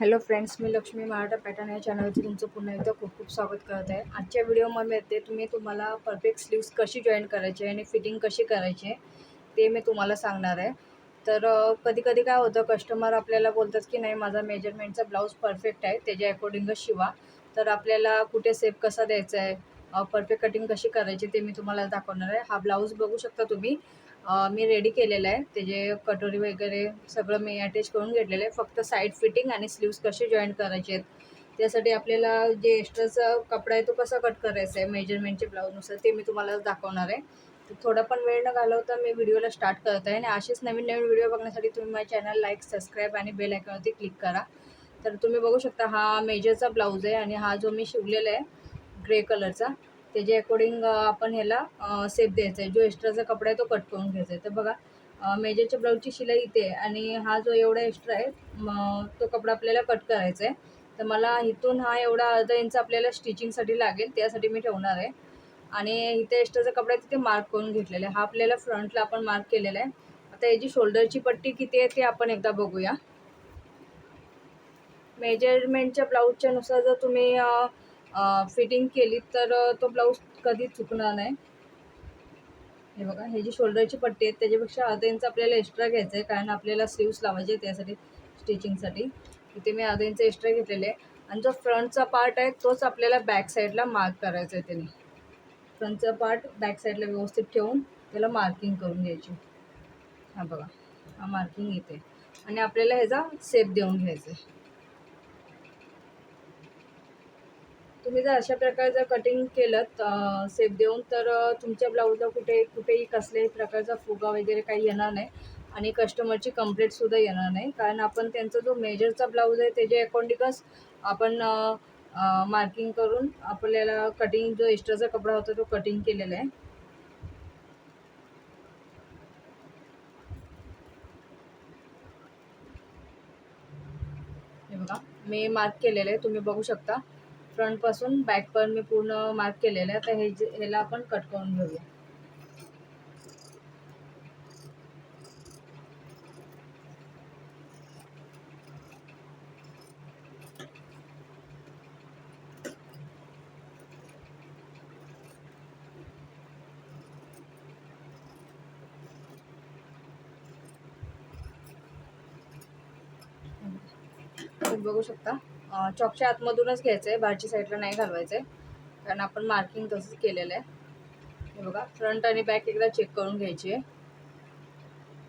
Hello friends मी Lakshmi Maratha pattern या चॅनलचं तुमचं पुन्हा एकदा खूप खूप स्वागत करत आहे. आजच्या व्हिडिओमध्ये ते तुम्ही तुम्हाला परफेक्ट स्लीव्स कशी जॉईन करायची आणि फिटिंग कशी करायची आहे ते मी तुम्हाला सांगणार आहे. तर कधी कधी काय होतं कस्टमर आपल्याला बोलतात की नाही माझा मेजरमेंटचा ब्लाऊज परफेक्ट आहे त्याच्या अकॉर्डिंगच शिवा. तर आपल्याला कुठे सेप कसा द्यायचा आहे परफेक्ट कटिंग कशी करायची ते मी तुम्हाला दाखवणार आहे. हा ब्लाऊज बघू शकता तुम्ही. मी रेडी केलेलं आहे. त्याचे कटोरी वगैरे सगळं मी अटॅच करून घेतलेलं आहे. फक्त साईड फिटिंग आणि स्लीव्स कसे जॉईन करायचे आहेत त्यासाठी आपल्याला जे एक्स्ट्राचा कपडा आहे तो कसा कट करायचा आहे मेजरमेंटचे ब्लाऊजनुसार ते मी तुम्हाला दाखवणार आहे. तर थोडा पण वेळ न घालवता मी व्हिडिओला स्टार्ट करत आहे. आणि असेच नवीन नवीन व्हिडिओ बघण्यासाठी तुम्ही माझ्या चॅनल लाईक सबस्क्राईब आणि बेल आयकॉनवरती क्लिक करा. तर तुम्ही बघू शकता हा मेजरचा ब्लाऊज आहे आणि हा जो मी शिवलेला आहे ग्रे कलरचा त्याच्या अकॉर्डिंग आपण ह्याला सेप द्यायचा आहे. जो एक्स्ट्राचा कपडा आहे तो कट करून घ्यायचा आहे. तर बघा मेजरच्या ब्लाऊजची शिलाई इथे आहे. आणि हा जो एवढा एक्स्ट्रा आहे तो कपडा आपल्याला कट करायचा आहे. तर मला इथून हा एवढा अर्धा इंच आपल्याला स्टिचिंगसाठी लागेल. त्यासाठी मी ठेवणार आहे. आणि इथे एक्स्ट्राचा कपडा आहे तिथे मार्क करून घेतलेला आहे. हा आपल्याला फ्रंटला आपण मार्क केलेला आहे. आता याची शोल्डरची पट्टी किती आहे ते आपण एकदा बघूया. मेजरमेंटच्या ब्लाऊजच्या नुसार जर तुम्ही फिटिंग केली तर तो ब्लाऊज कधी चुकणार नाही. हे बघा हे जी शोल्डरची पट्टी आहे त्याच्यापेक्षा अर्धा इंच आपल्याला एक्स्ट्रा घ्यायचं आहे कारण आपल्याला स्लीव्स लावायचे त्यासाठी स्टिचिंगसाठी इथे मी अर्धा इंच एक्स्ट्रा घेतलेले आहे. आणि जो फ्रंटचा पार्ट आहे तोच आपल्याला बॅक साईडला मार्क करायचा आहे त्याने. फ्रंटचा पार्ट बॅक साईडला व्यवस्थित ठेवून त्याला मार्किंग करून घ्यायची. हा बघा हा मार्किंग येते आणि आपल्याला ह्याचा सेप देऊन घ्यायचा आहे. तुम्ही जर अशा प्रकारे जर कटिंग केलं सेप देऊन तर तुमच्या ब्लाऊजला कुठे कुठेही कसल्याही प्रकारचा फुगा वगैरे काही येणार नाही आणि कस्टमरची कंप्लेंटसुद्धा येणार नाही. कारण आपण त्यांचा जो मेजरचा ब्लाऊज आहे त्याच्या अकॉर्डिंगच आपण मार्किंग करून आपल्याला कटिंग जो एक्स्ट्राचा कपडा होता तो कटिंग केलेला आहे. हे बघा मी मार्क केलेलं आहे तुम्ही बघू शकता. फ्रंटपासून बॅकपर्यंत मी पूर्ण मार्क केलेलं आहे तर हे जे ह्याला आपण कट करून घेऊया. बघू शकता. चॉकच्या आतमधूनच घ्यायचं आहे बाहेरची साईडला नाही घालवायचं आहे कारण आपण मार्किंग तसंच केलेलं आहे. हे बघा फ्रंट आणि बॅक एकदा चेक करून घ्यायची. आहे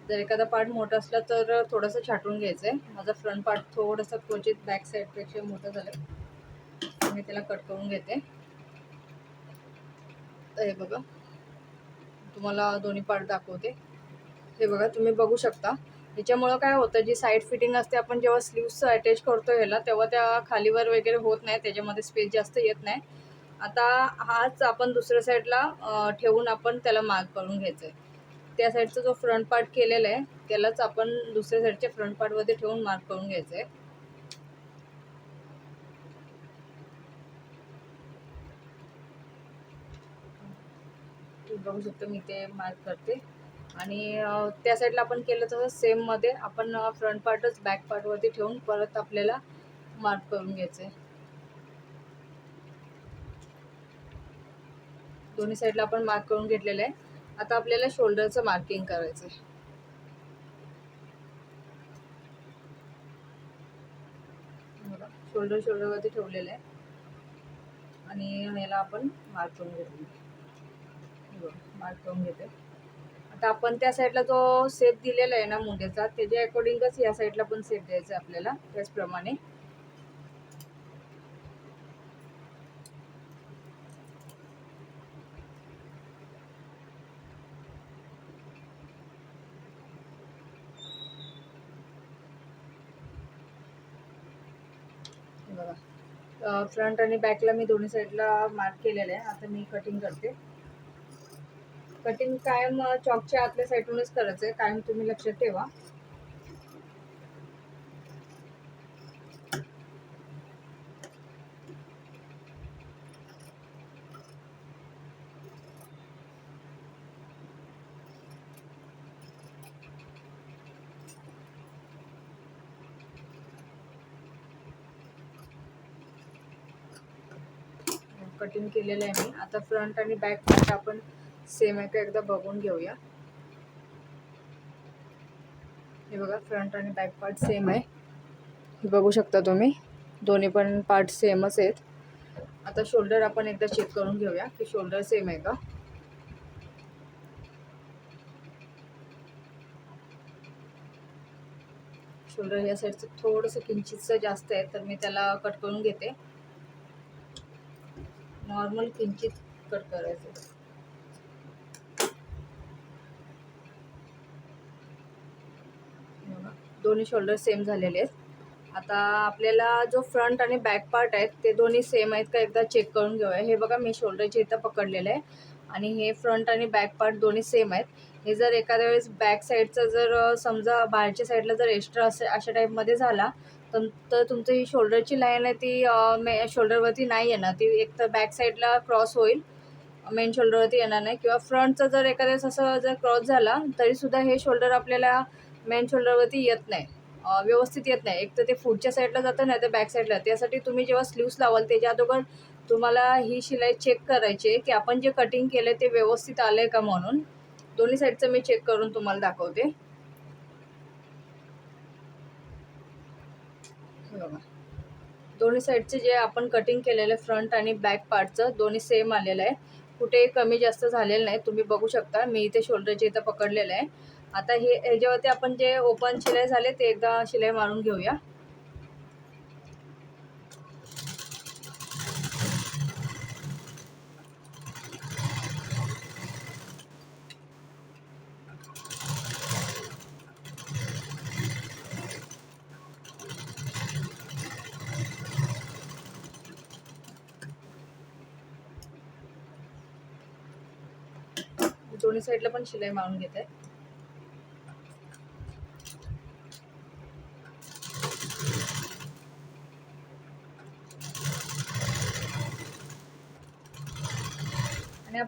जर एखादा पार्ट मोठा असला तर थोडंसं छाटून घ्यायचं आहे माझा फ्रंट पार्ट थोडंसं क्वचित बॅक साईडपेक्षा मोठं झालं आहे मी त्याला कट करून घेते. तर हे बघा तुम्हाला दोन्ही पार्ट दाखवते. हे बघा तुम्ही बघू शकता. ह्याच्यामुळं काय होतं जी साईड फिटिंग असते आपण जेव्हा स्लीव्स अटॅच करतो ह्याला तेव्हा त्या खालीवर वगैरे होत नाही त्याच्यामध्ये स्पेस जास्त येत नाही. आता हाच आपण दुसऱ्या साईडला ठेवून आपण त्याला मार्क करून घ्यायचं आहे त्या साईडचा जो फ्रंट पार्ट केलेला आहे त्यालाच आपण दुसऱ्या साईडच्या फ्रंट पार्टमध्ये ठेवून मार्क करून घ्यायचं आहे बघू शकतो मी ते मार्क करते. आणि त्या साईडला आपण केलं तसं सेममध्ये आपण फ्रंट पार्टच बॅक पार्टवरती ठेवून परत आपल्याला मार्क करून घ्यायचं आहे दोन्ही साईडला आपण मार्क करून घेतलेलं आहे. आता आपल्याला शोल्डरचं मार्किंग करायचं आहे शोल्डर शोल्डरवरती ठेवलेलं आहे. आणि याला आपण मार्क करून घेतो मार्क करून घेते आता आपण त्या साईडला जो सेप दिलेला आहे ना मुंड्याचा त्याच्या अकॉर्डिंगच या साईडला पण सेप द्यायचा आपल्याला त्याचप्रमाणे. बघा. फ्रंट आणि बॅकला मी दोन्ही साईडला मार्क केलेलं आहे. आता मी कटिंग करते. कटिंग कायम चॉकच्या आतल्या साईडूनच करायचं आहे कायम तुम्ही लक्षात ठेवा. कटिंग केलेलं आहे मी. आता फ्रंट आणि बॅक पार्ट आपण सेम आहे. का एकदा बघून घेऊया. हे बघा फ्रंट आणि बॅक पार्ट सेम आहे. हे बघू शकता तुम्ही. दोन्ही पण पार्ट सेमच आहेत. आता शोल्डर आपण एकदा चेक करून घेऊया की शोल्डर सेम आहे का? शोल्डर या साईडचं थोडंसं किंचितचं जास्त आहे तर मी त्याला कट करून घेते. नॉर्मल किंचित कट करायचं. दोन्ही शोल्डर सेम झालेले आहेत. आता आपल्याला जो फ्रंट आणि बॅक पार्ट आहेत ते दोन्ही सेम आहेत का एकदा चेक करून घेऊया. हे बघा मी शोल्डरचे इथं पकडलेलं आहे. आणि हे फ्रंट आणि बॅक पार्ट दोन्ही सेम आहेत. हे जर एखाद्या वेळेस बॅक साईडचं जर समजा बाहेरच्या साईडला जर एक्स्ट्रा असे अशा टाईपमध्ये झाला तर तर तुमचं ही शोल्डरची लाईन आहे ती मे शोल्डरवरती नाही येणार. ती एक तर बॅक साईडला क्रॉस होईल मेन शोल्डरवरती येणार नाही. किंवा फ्रंटचं जर एखाद्या वेळेस असं जर क्रॉस झाला तरीसुद्धा हे शोल्डर आपल्याला मेन शोल्डरवरती येत नाही. व्यवस्थित येत नाही. एक तर ते पुढच्या साईडला जातं नाही तर बॅक साईडला त्यासाठी तुम्ही जेव्हा स्लीव्स लावाल त्याच्या अगोदर तुम्हाला ही शिलाई चेक करायची आहे की आपण जे कटिंग केलं ते व्यवस्थित आलं आहे का म्हणून. दोन्ही साईडचं मी चेक करून तुम्हाला दाखवते. बघा. दोन्ही साईडचे जे आपण कटिंग केलेलं आहे फ्रंट आणि बॅक पार्टचं दोन्ही सेम आलेलं आहे. कुठे कमी जास्त झालेलं नाही. तुम्ही बघू शकता. मी इथे शोल्डरचे इथं पकडलेलं आहे. आता हे ह्याच्यावरती आपण जे ओपन शिलाई झाले ते एकदा शिलाई मारून घेऊया. दोन्ही साईडला पण शिलाई मारून घेते. आहे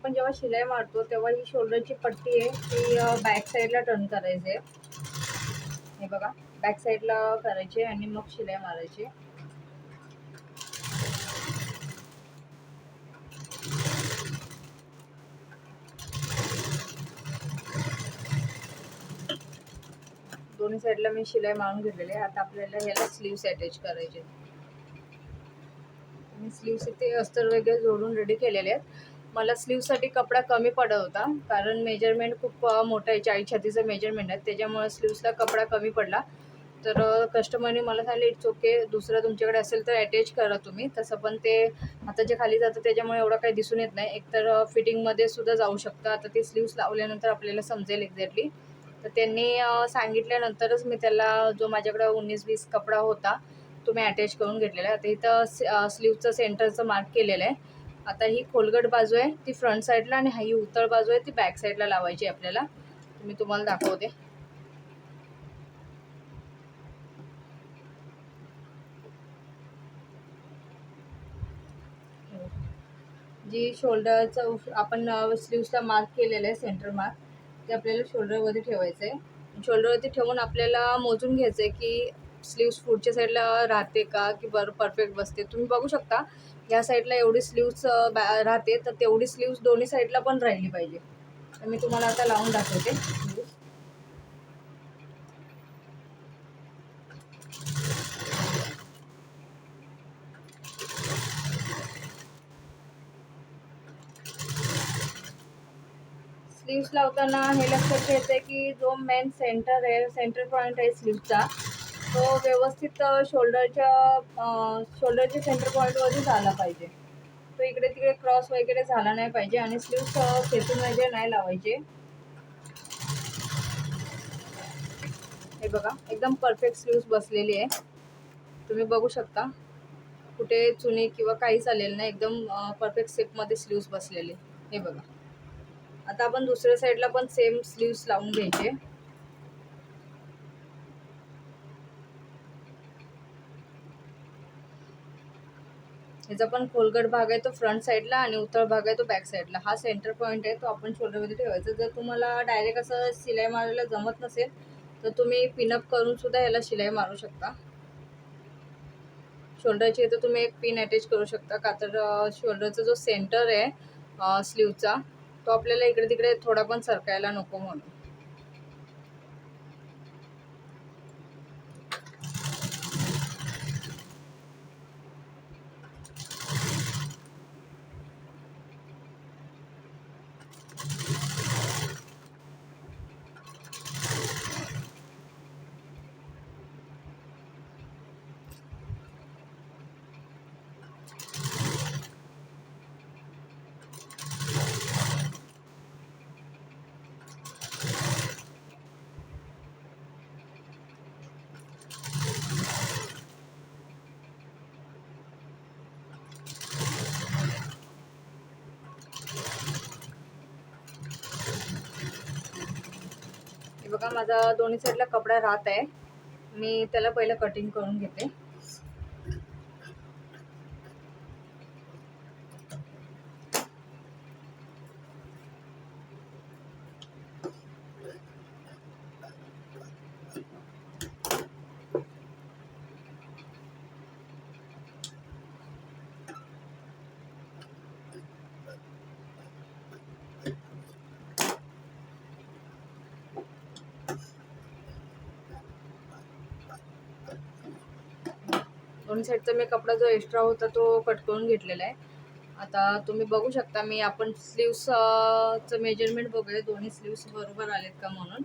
आपण जेव्हा शिलाई मारतो तेव्हा ही शोल्डरची पट्टी आहे ती बॅक साईडला टर्न करायची आहे. हे बघा बॅक साईडला करायची आणि मग शिलाई मारायची दोन्ही साईडला मी शिलाई मारून घेतलेली आहे. आता आपल्याला ह्याला स्लीव्स अटॅच करायचे मी स्लीव्स इथे अस्तर वगैरे जोडून रेडी केलेले आहेत. मला स्लीवसाठी कपडा कमी पडत होता कारण मेजरमेंट खूप मोठं आहे. चाळीस छातीचं मेजरमेंट आहे. त्याच्यामुळे स्लीव्सला कपडा कमी पडला. तर कस्टमरने मला सांगितलं इट्स ओके दुसरा तुमच्याकडे असेल तर अटॅच करा तुम्ही. तसं पण ते आता जे खाली जातं त्याच्यामुळे एवढं काही दिसून येत नाही. एकतर फिटिंगमध्ये सुद्धा जाऊ शकतं. आता ते स्लीव्स लावल्यानंतर आपल्याला समजेल एक्झॅक्टली तर त्यांनी सांगितल्यानंतरच मी त्याला जो माझ्याकडे उन्नीस वीस कपडा होता तो मी अटॅच करून घेतलेला आहे. आता इथं स्लीवचं सेंटरचं मार्क केलेलं आहे. आता ही खोलगट बाजू आहे ती फ्रंट साईडला आणि ही उतळ बाजू आहे ती बॅक साईडला लावायची आहे आपल्याला. मी तुम्हाला दाखवते. जी शोल्डरचं आपण स्लीव्सला मार्क केलेलं आहे सेंटर मार्क ते आपल्याला शोल्डरवरती ठेवायचं आहे शोल्डरवरती ठेवून आपल्याला मोजून घ्यायचं आहे की स्लीव्स पुढच्या साईडला राहते का? की बरं परफेक्ट बसते? तुम्ही बघू शकता या साईडला एवढी स्लीव्स राहते तर तेवढी स्लीव्स दोन्ही साईडला पण राहिली पाहिजे. तर मी तुम्हाला आता लावून दाखवते. स्लीव्स लावताना हे लक्षात घ्यायचं आहे की जो मेन सेंटर आहे सेंटर पॉईंट आहे स्लीवचा तो व्यवस्थित शोल्डरच्या शोल्डरच्या सेंटर पॉईंटवरती झाला पाहिजे. तो इकडे तिकडे क्रॉस वगैरे झाला नाही पाहिजे आणि स्लीव्स खेचून वगैरे नाही लावायचे. हे बघा एकदम परफेक्ट स्लीव्स बसलेली आहे. तुम्ही बघू शकता. कुठे चुनी किंवा काहीच आलेलं नाही एकदम परफेक्ट शेपमध्ये स्लीव्स बसलेले. हे बघा. आता आपण दुसऱ्या साईडला पण सेम स्लीव्स लावून घ्यायचे. ह्याचा पण खोलगट भाग आहे तो फ्रंट साईडला आणि उतळ भाग आहे तो बॅक साईडला हा सेंटर पॉईंट आहे तो आपण शोल्डरमध्ये ठेवायचा. जर तुम्हाला डायरेक्ट असं शिलाई मारायला जमत नसेल तर तुम्ही पिनअप करून सुद्धा याला शिलाई मारू शकता. शोल्डरची इथं तुम्ही एक पिन अटॅच करू शकता. का तर शोल्डरचा जो सेंटर आहे स्लीवचा तो आपल्याला इकडे तिकडे थोडा पण सरकायला नको म्हणून. बघा माझा दोन्ही साईडला कपडा राहत आहे. मी त्याला पहिलं कटिंग करून घेते. दोन्ही साईडचा मी कपडा जो एक्स्ट्रा होता तो कट करून घेतलेला आहे. आता तुम्ही बघू शकता मी आपण स्लीव्सचं मेजरमेंट बघूया. दोन्ही स्लीव्स बरोबर आलेत का म्हणून?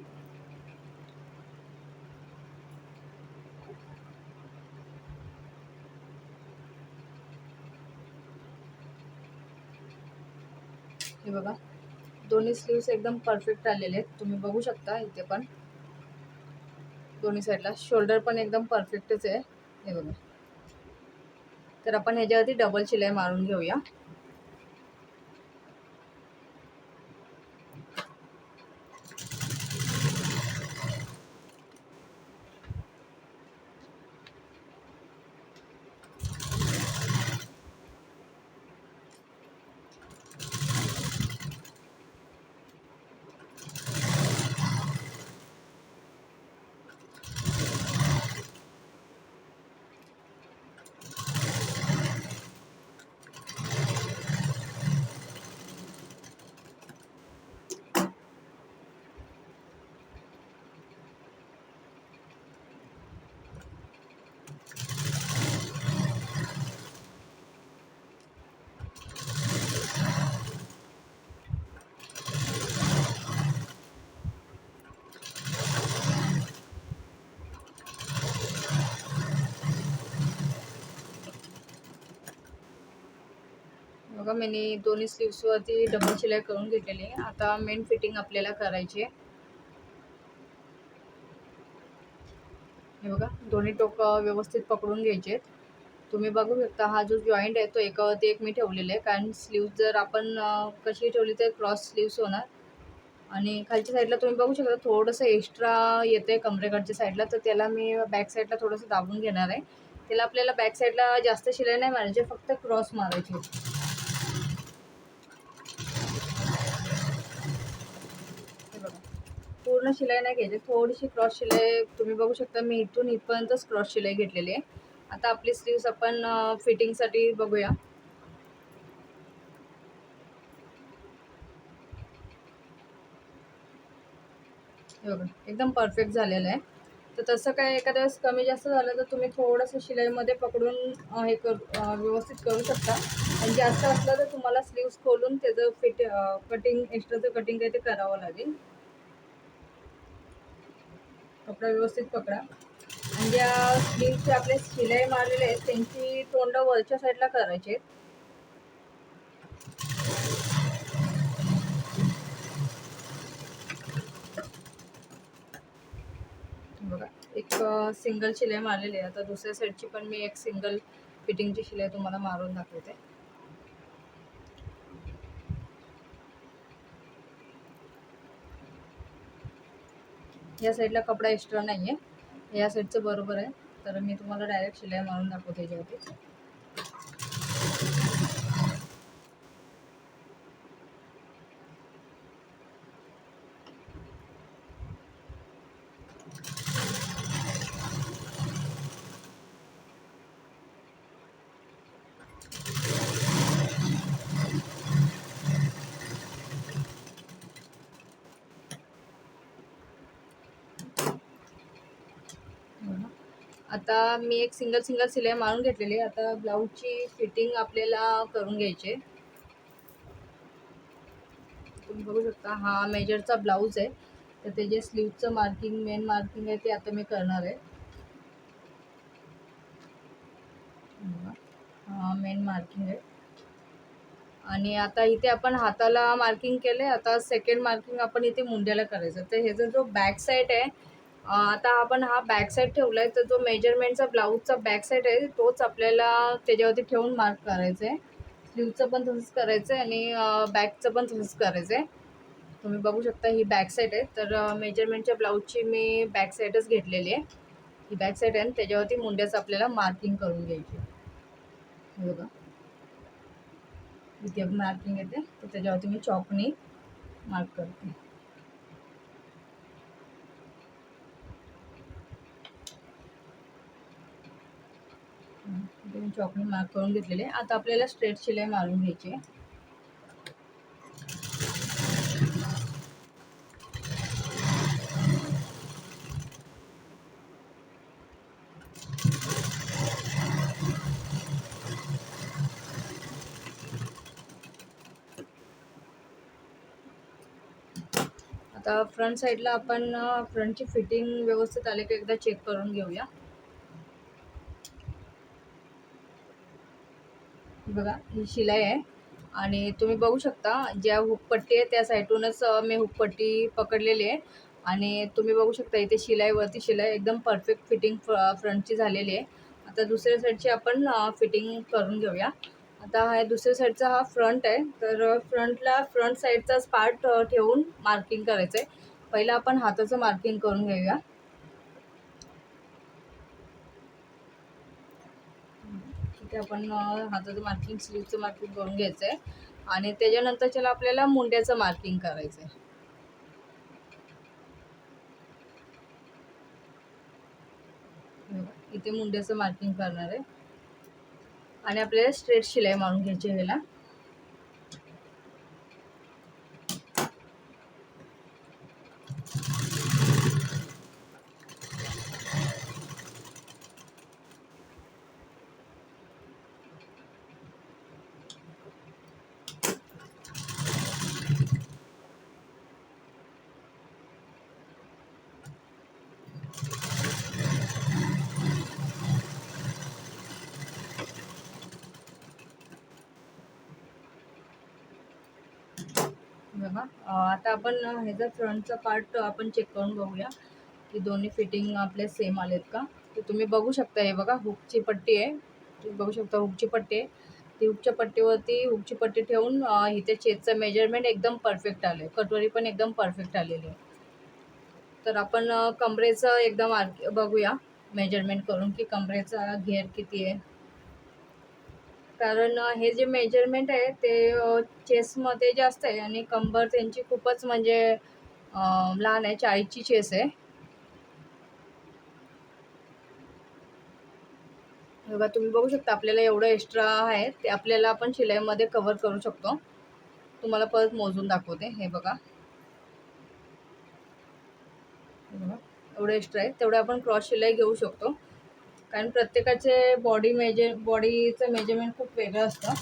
हे बघा. दोन्ही स्लीव्स एकदम परफेक्ट आलेले आहेत. तुम्ही बघू शकता इथे पण. दोन्ही साईडला शोल्डर पण एकदम परफेक्टच आहे. हे बघा. तर आपण ह्याच्यावरती डबल शिलाई मारून घेऊया. बघा मी दोन्ही स्लीव्सवरती डबल शिलाई करून घेतलेली. आहे आता मेन फिटिंग आपल्याला करायची आहे. हे बघा दोन्ही टोक व्यवस्थित पकडून घ्यायचे आहेत. तुम्ही बघू शकता हा जो जॉईंट आहे तो एकावरती एक मी ठेवलेला आहे. कारण स्लीव्स जर आपण कशी ठेवली तर क्रॉस स्लीव्स होणार. आणि खालच्या साईडला तुम्ही बघू शकता थोडंसं एक्स्ट्रा येतं आहे कमरेकडच्या साईडला तर त्याला मी बॅक साईडला थोडंसं दाबून घेणार आहे. त्याला आपल्याला बॅक साईडला जास्त शिलाई नाही मारायची फक्त क्रॉस मारायची होती हे बघा पूर्ण शिलाई नाही घ्यायची थोडीशी क्रॉस शिलाई तुम्ही बघू शकता मी इथून इथपर्यंतच क्रॉस शिलाई घेतलेली आहे. आता आपली स्लीव्स आपण फिटिंगसाठी बघूया. एकदम परफेक्ट झालेलं आहे. तर तसं काय एखाद्या वेळेस कमी जास्त झालं तर तुम्ही थोडंसं शिलाईमध्ये पकडून हे कर व्यवस्थित करू शकता. आणि जास्त असलं तर तुम्हाला स्लीव्स खोलून त्याचं फिट कटिंग एक्स्ट्राचं कटिंग काही ते करावं लागेल. कपडा व्यवस्थित पकडा. आणि ज्या स्लीवचे आपले शिलाई मारलेले आहेत त्यांची तोंड वरच्या साईडला करायचे आहेत. बघा एक सिंगल शिलाई मारलेली आहे. आता दुसऱ्या साईडची पण मी एक सिंगल फिटिंगची शिलाई तुम्हाला मारून दाखवते. या साईडला कपडा एक्स्ट्रा नाही आहे या साईडचं बरोबर आहे. तर मी तुम्हाला डायरेक्ट शिलाई मारून दाखवते याच्यावरती. आता मी एक सिंगल सिंगल सिलाई मारून घेतलेली आहे. आता ब्लाऊजची फिटिंग आपल्याला करून घ्यायची आहे. तुम्ही बघू शकता हा मेजरचा ब्लाऊज आहे. तर ते जे स्लीवचं मार्किंग मेन मार्किंग आहे ते आता मी करणार आहे. हा मेन मार्किंग आहे. आणि आता इथे आपण हाताला मार्किंग केलं आहे आता सेकंड मार्किंग आपण इथे मुंड्याला करायचं. तर ह्याचा जो बॅक साईड आहे आता आपण हा बॅक साईड ठेवला आहे तर जो मेजरमेंटचा ब्लाऊजचा बॅक साईड आहे तोच आपल्याला त्याच्यावरती ठेवून मार्क करायचं आहे स्लीवचं पण तसंच करायचं आहे आणि बॅकचं पण तसंच करायचं आहे तुम्ही बघू शकता ही बॅक साईड आहे. तर मेजरमेंटच्या ब्लाऊजची मी बॅक साईडच घेतलेली आहे. ही बॅक साईड आहे आणि त्याच्यावरती मुंड्याचं आपल्याला मार्किंग करून घ्यायची बघा. इथे मार्किंग येते. तर त्याच्यावरती मी चॉकनी मार्क करते हं, इथे मी मार्क करून घेतलेले. आता आपल्याला स्ट्रेट शिलाई मारून घ्यायची आहे. आता फ्रंट साईडला आपण फ्रंटची फिटिंग व्यवस्थित आले का एकदा चेक करून घेऊया. बघा ही शिलाई आहे. आणि तुम्ही बघू शकता ज्या हुकपट्टी आहे त्या साईडूनच मी हुकपट्टी पकडलेली आहे. आणि तुम्ही बघू शकता इथे शिलाईवरती शिलाई एकदम परफेक्ट फिटिंग फ्रंटची झालेली आहे. आता दुसऱ्या साईडची आपण फिटिंग करून घेऊया. आता हा दुसऱ्या साईडचा हा फ्रंट आहे. तर फ्रंटला फ्रंट साईडचाच पार्ट ठेवून मार्किंग करायचं आहे पहिलं आपण हाताचं मार्किंग करून घेऊया. इथे आपण हाताचं मार्किंग स्लीवचं मार्किंग करून घ्यायचं आहे आणि त्याच्यानंतर त्याला आपल्याला मुंड्याचं मार्किंग करायचं आहे इथे मुंड्याचं मार्किंग करणार आहे. आणि आपल्याला स्ट्रेट शिलाई मारून घ्यायची आहे ह्याला. बघा आता आपण ह्याचा फ्रंटचा पार्ट आपण चेक करून बघूया की दोन्ही फिटिंग आपले सेम आलेत का? तर तुम्ही बघू शकता हे बघा हुकची पट्टी आहे. तुम्ही बघू शकता हुकची पट्टी आहे. ती हुकच्या पट्टीवरती हुकची पट्टी ठेवून इथे चेतचं मेजरमेंट एकदम परफेक्ट आलं आहे कटोरी पण एकदम परफेक्ट आलेली आहे. तर आपण कमरेचं एकदम आर बघूया मेजरमेंट करून की कमरेचा घेर किती आहे. कारण हे जे मेजरमेंट आहे ते चेसमध्ये जास्त आहे आणि कंबर त्यांची खूपच म्हणजे लहान आहे चाळीसची चेस आहे. बघा तुम्ही बघू शकता आपल्याला एवढं एक्स्ट्रा आहे ते आपल्याला आपण शिलाईमध्ये कवर करू शकतो. तुम्हाला परत मोजून दाखवते हे बघा. हे बघा एवढं एक्स्ट्रा आहे तेवढं आपण क्रॉस शिलाई घेऊ शकतो. कारण प्रत्येकाचे बॉडी मेजर बॉडीचं मेजरमेंट खूप वेगळं असतं.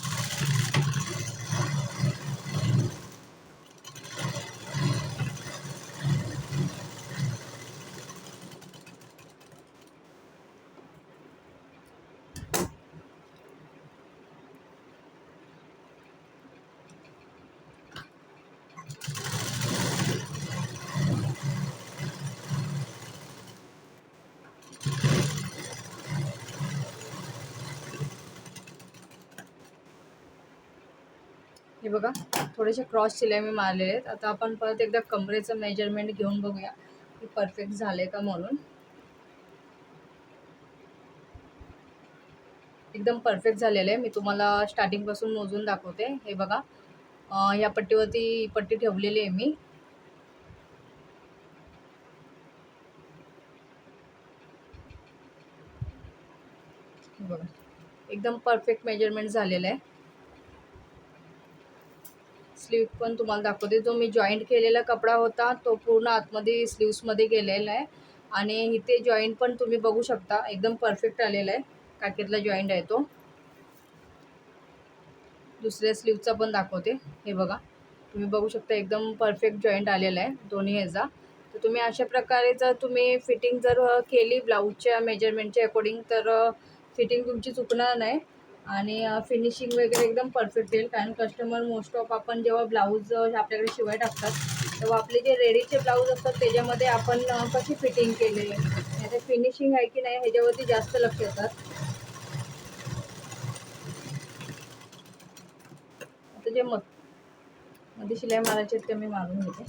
हे बघा थोडेसे क्रॉस शिलाई मी मारलेले आहेत. आता आपण परत एकदा कमरेचं मेजरमेंट घेऊन बघूया की परफेक्ट झाले का म्हणून. एकदम परफेक्ट झालेलं आहे. मी तुम्हाला स्टार्टिंगपासून मोजून दाखवते. हे बघा या पट्टीवरती पट्टी ठेवलेली आहे मी. बघा एकदम परफेक्ट मेजरमेंट झालेलं आहे. स्लीव पण तुम्हाला दाखवते. जो मी जॉईंट केलेला कपडा होता तो पूर्ण आतमध्ये स्लीव्समध्ये गेलेला आहे. आणि इथे जॉईंट पण तुम्ही बघू शकता एकदम परफेक्ट आलेला आहे. काकेतला जॉईंट आहे तो. दुसऱ्या स्लीवचा पण दाखवते. हे बघा. तुम्ही बघू शकता एकदम परफेक्ट जॉईंट आलेला आहे दोन्ही ह्याचा. तर तुम्ही अशा प्रकारे जर तुम्ही फिटिंग जर केली ब्लाऊजच्या मेजरमेंटच्या अकॉर्डिंग तर फिटिंग तुमची चुकणार नाही. आणि फिनिशिंग वगैरे एकदम परफेक्ट येईल कारण कस्टमर मोस्ट ऑफ आपण जेव्हा ब्लाऊज आपल्याकडे शिवाय टाकतात तेव्हा आपले जे रेडीचे ब्लाऊज असतात त्याच्यामध्ये आपण कशी फिटिंग केली? आहे फिनिशिंग आहे की नाही ह्याच्यावरती जास्त लक्ष येतात आता जे मग मध्ये शिलाई मारायचे ते मी मारून घेते.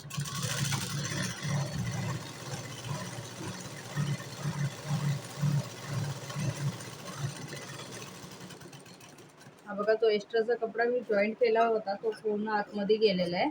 हा बघा तो एक्स्ट्राचा कपडा मी जॉईंट केला होता तो पूर्ण आतमध्ये गेलेला आहे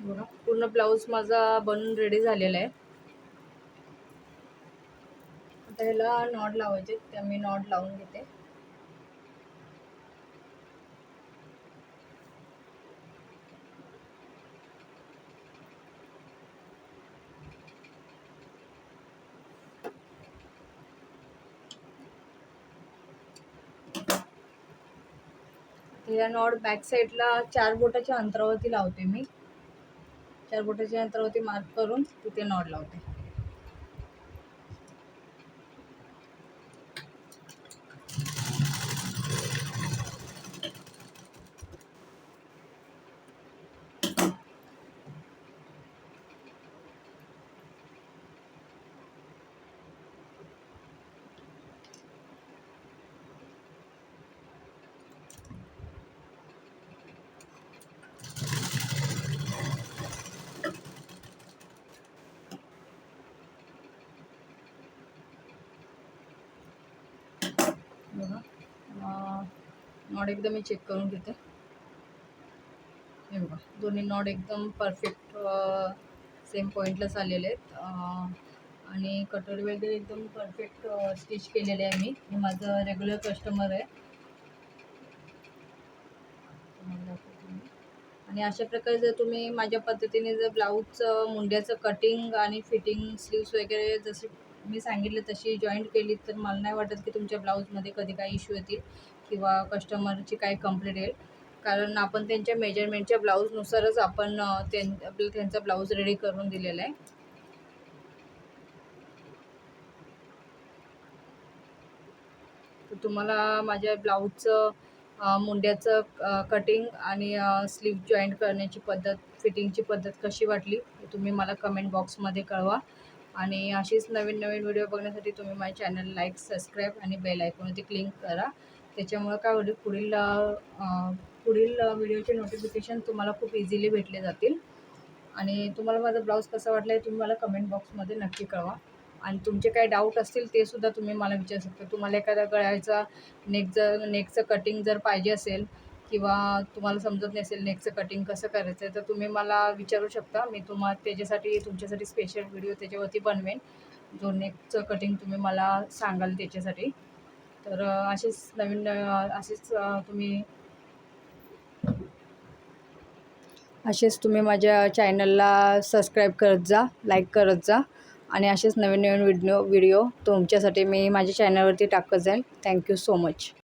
बघा पूर्ण ब्लाऊज माझा बनून रेडी झालेला आहे. आता ह्याला नॉट लावायचे त्या मी नॉट लावून घेते. या नॉट बॅक साईडला चार बोटाच्या अंतरावरती लावते मी. चार बोटाच्या अंतरावरती मार्क करून तिथे नॉड लावते. बघा. नॉट एकदा मी चेक करून घेते. हे बघा दोन्ही नॉट एकदम परफेक्ट सेम पॉईंटलाच आलेले आहेत. आणि कटर वगैरे एकदम परफेक्ट स्टिच केलेले आहे मी. हे माझं रेग्युलर कस्टमर आहे. आणि अशा प्रकारे जर तुम्ही माझ्या पद्धतीने जर ब्लाऊजचं मुंड्याचं कटिंग आणि फिटिंग स्लीव्स वगैरे जसे मी सांगितलं तशी जॉईंट केली तर मला नाही वाटत की तुमच्या ब्लाऊजमध्ये कधी काही इश्यू येतील किंवा कस्टमरची काही कंप्लेंट येईल. कारण आपण त्यांच्या मेजरमेंटच्या ब्लाऊजनुसारच आपण त्यां त्यांचा ब्लाऊज रेडी करून दिलेला आहे. तर तुम्हाला माझ्या ब्लाऊजचं मुंड्याचं कटिंग आणि स्लीव जॉईंट करण्याची पद्धत फिटिंगची पद्धत कशी वाटली तुम्ही मला कमेंट बॉक्समध्ये कळवा. आणि अशीच नवीन नवीन व्हिडिओ बघण्यासाठी तुम्ही माझ्या चॅनल लाईक सबस्क्राईब आणि बेल आयकॉनवरती क्लिक करा. त्याच्यामुळं काय होईल पुढील पुढील व्हिडिओचे नोटिफिकेशन तुम्हाला खूप इझिली भेटले जातील. आणि तुम्हाला माझा ब्लाऊज कसा वाटला आहे तुम्ही मला कमेंट बॉक्समध्ये नक्की कळवा. आणि तुमचे काही डाऊट असतील ते सुद्धा तुम्ही मला विचारू शकता. तुम्हाला एखादा गळ्याचा नेक जर नेकचं कटिंग जर पाहिजे असेल किंवा तुम्हाला समजत नसेल नेकचं कटिंग कसं करायचं आहे तर तुम्ही मला विचारू शकता. मी तुम्हा त्याच्यासाठी तुमच्यासाठी स्पेशल व्हिडिओ त्याच्यावरती बनवेन. जो नेकचं कटिंग तुम्ही मला सांगाल त्याच्यासाठी. तर असेच नवीन असेच तुम्ही असेच तुम्ही माझ्या चॅनलला सबस्क्राईब करत जा लाईक करत जा. आणि असेच नवीन नवीन व्हिडिओ व्हिडिओ तुमच्यासाठी मी माझ्या चॅनलवरती टाकत जाईल थँक्यू सो मच